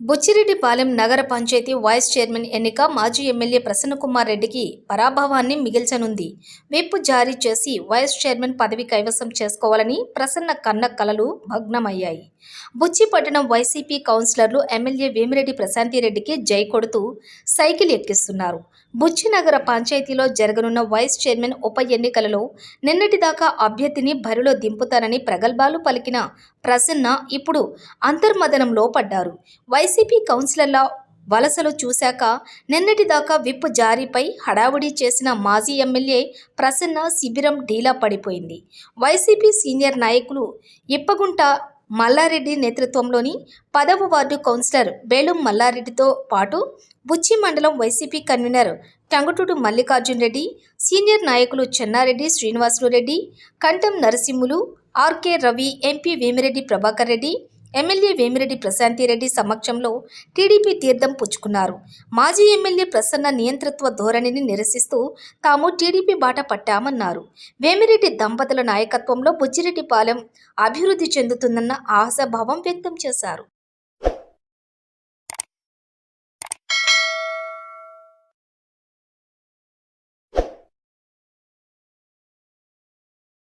బుచ్చిరెడ్డిపాలెం నగర panchayat vice chairman ఎన్నిక మాజీ ఎమ్మెల్యే ప్రసన్నకుమార్ రెడ్డికి పరాభవాన్ని మిగిల్చనుంది. విప్ జారీ చేసి వైస్ చైర్మన్ పదవి కైవసం చేసుకోవాలని ప్రసన్న కన్న కలలు భగ్నమయ్యాయి. బుచ్చి పట్టణం వైసీపీ కౌన్సిలర్లు ఎమ్మెల్యే వేమిరెడ్డి ప్రశాంతిరెడ్డికి జై కొడుతూ సైకిల్ ఎక్కిస్తున్నారు. బుచ్చి నగర పంచాయతీలో జరగనున్న వైస్ చైర్మన్ ఉప ఎన్నికలలో నిన్నటిదాకా అభ్యర్థిని బరిలో దింపుతానని ప్రగల్భాలు పలికిన ప్రసన్న ఇప్పుడు అంతర్మదనంలో పడ్డారు. వైస్ వైసీపీ కౌన్సిలర్ల వలసలు చూశాక నిన్నటిదాకా విప్ జారీపై హడావుడి చేసిన మాజీ ఎమ్మెల్యే ప్రసన్న శిబిరం ఢీలా పడిపోయింది. వైసీపీ సీనియర్ నాయకులు ఇప్పగుంట మల్లారెడ్డి నేతృత్వంలోని పదవ వార్డు కౌన్సిలర్ బేలుం మల్లారెడ్డితో పాటు బుచ్చి మండలం YCP convener Tangutudu Mallikarjun Reddy senior నాయకులు Chennareddy Srinivasulu Reddy Kantham Narasimhulu RK Ravi MP Vemireddy Prabhakar Reddy MLA Vemireddy Prashanthireddy సమక్షంలో టీడీపీ తీర్థం పుచ్చుకున్నారు. మాజీ ఎమ్మెల్యే ప్రసన్న నియంతృత్వ ధోరణిని నిరసిస్తూ తాము టీడీపీ బాట పట్టామన్నారు. వేమిరెడ్డి దంపతుల నాయకత్వంలో బుచ్చిరెడ్డిపాలెం అభివృద్ధి చెందుతుందన్న ఆశాభావం వ్యక్తం చేశారు.